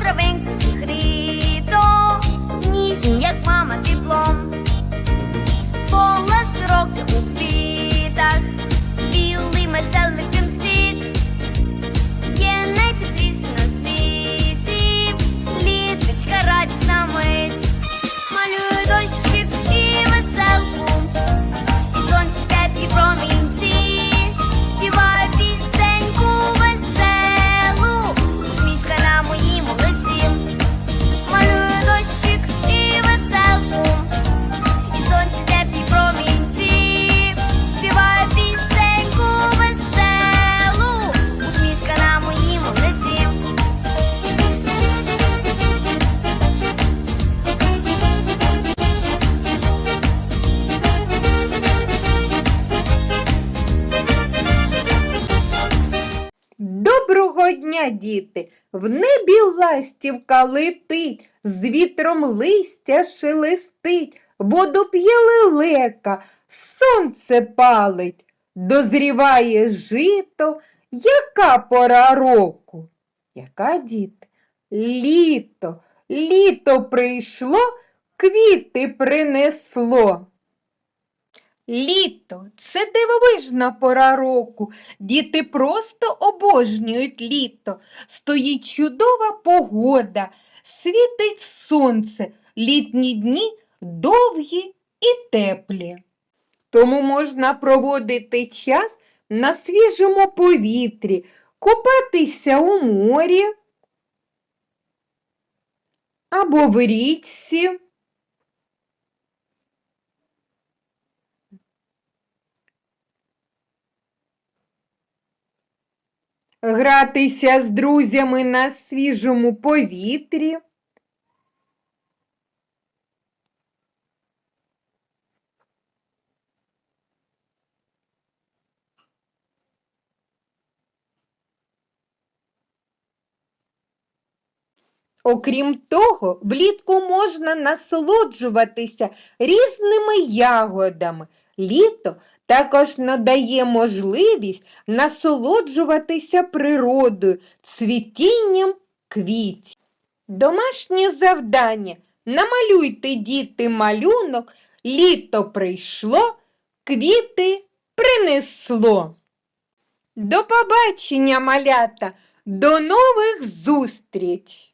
травинку крито, ніжні, як мама теплом. Доброго дня, діти! В небі ластівка летить, з вітром листя шелестить, воду п'є лелека, сонце палить, дозріває жито. Яка пора року? Яка діти? Літо, літо прийшло, квіти принесло. Літо це дивовижна пора року. Діти просто обожнюють літо. Стоїть чудова погода, світить сонце, літні дні довгі і теплі. Тому можна проводити час на свіжому повітрі, купатися у морі або в річці. Гратися з друзями на свіжому повітрі. Окрім того, влітку можна насолоджуватися різними ягодами. Літо також надає можливість насолоджуватися природою, цвітінням квітів. Домашнє завдання. Намалюйте діти малюнок, літо прийшло, квіти принесло. До побачення, малята, до нових зустріч!